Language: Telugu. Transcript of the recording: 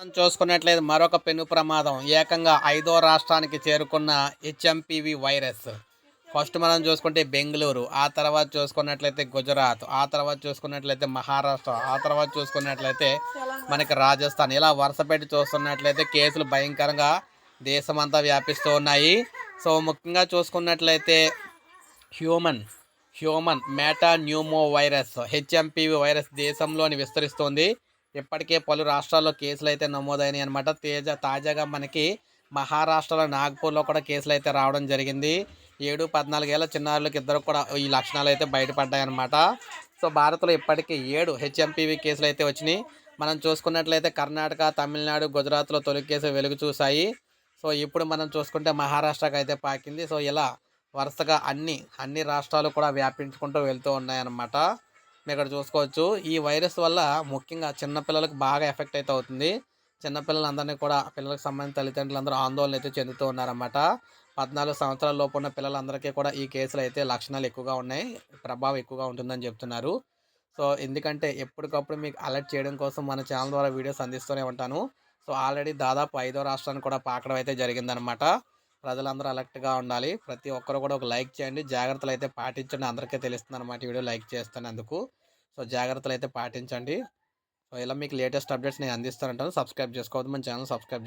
మనం చూసుకున్నట్లయితే మరొక పెను ప్రమాదం. ఏకంగా ఐదో రాష్ట్రానికి చేరుకున్న హెచ్ఎంపివి వైరస్. ఫస్ట్ మనం చూసుకుంటే బెంగళూరు ఆ తర్వాత చూసుకున్నట్లయితే గుజరాత్ ఆ తర్వాత చూసుకున్నట్లయితే మహారాష్ట్ర ఆ తర్వాత చూసుకున్నట్లయితే మనకి రాజస్థాన్. ఇలా వరుసపెట్టి చూస్తున్నట్లయితే కేసులు భయంకరంగా దేశమంతా వ్యాపిస్తూ ఉన్నాయి. సో ముఖ్యంగా చూసుకున్నట్లయితే human human metapneumovirus HMPV virus దేశంలోని విస్తరిస్తుంది. ఇప్పటికే పలు రాష్ట్రాల్లో కేసులు అయితే నమోదైనాయి అనమాట తేజ తాజాగా మనకి మహారాష్ట్రలో నాగ్పూర్లో కూడా కేసులు అయితే రావడం జరిగింది. ఏడు పద్నాలుగేళ్ళ చిన్నారులకు ఇద్దరు కూడా ఈ లక్షణాలు అయితే బయటపడ్డాయి అనమాట సో భారత్లో ఇప్పటికీ ఏడు హెచ్ఎంపివి కేసులు అయితే వచ్చినాయి. మనం చూసుకున్నట్లయితే కర్ణాటక తమిళనాడు గుజరాత్లో తొలి కేసు వెలుగు చూశాయి. సో ఇప్పుడు మనం చూసుకుంటే మహారాష్ట్రకు అయితే పాకింది. సో ఇలా వరుసగా అన్ని అన్ని రాష్ట్రాలు కూడా వ్యాపించుకుంటూ వెళ్తూ ఉన్నాయన్నమాట మీరు ఇక్కడ చూసుకోవచ్చు. ఈ వైరస్ వల్ల ముఖ్యంగా చిన్నపిల్లలకు బాగా ఎఫెక్ట్ అయితే అవుతుంది. చిన్నపిల్లలందరినీ కూడా పిల్లలకు సంబంధించిన తల్లిదండ్రులందరూ ఆందోళన అయితే చెందుతూ ఉన్నారన్నమాట. పద్నాలుగు సంవత్సరాల లోపు ఉన్న పిల్లలందరికీ కూడా ఈ కేసులు అయితే లక్షణాలు ఎక్కువగా ఉన్నాయి. ప్రభావం ఎక్కువగా ఉంటుందని చెప్తున్నారు. సో ఎందుకంటే ఎప్పటికప్పుడు మీకు అలర్ట్ చేయడం కోసం మన ఛానల్ ద్వారా వీడియోస్ అందిస్తూనే ఉంటాను. సో ఆల్రెడీ దాదాపు ఐదో రాష్ట్రాన్ని కూడా పాకడం అయితే జరిగిందనమాట ప్రజలందరూ అలర్ట్గా ఉండాలి. ప్రతి ఒక్కరు కూడా ఒక లైక్ చేయండి. జాగ్రత్తలు అయితే పాటించండి. అందరికీ తెలుస్తుంది అనమాట వీడియో లైక్ చేస్తున్నందుకు. సో జాగ్రత్తలు అయితే పాటించండి. సో ఇలా మీకు లేటెస్ట్ అప్డేట్స్ నేను అందిస్తానంటాను. సబ్స్క్రైబ్ చేసుకోవద్దు. మన ఛానల్ సబ్స్క్రైబ్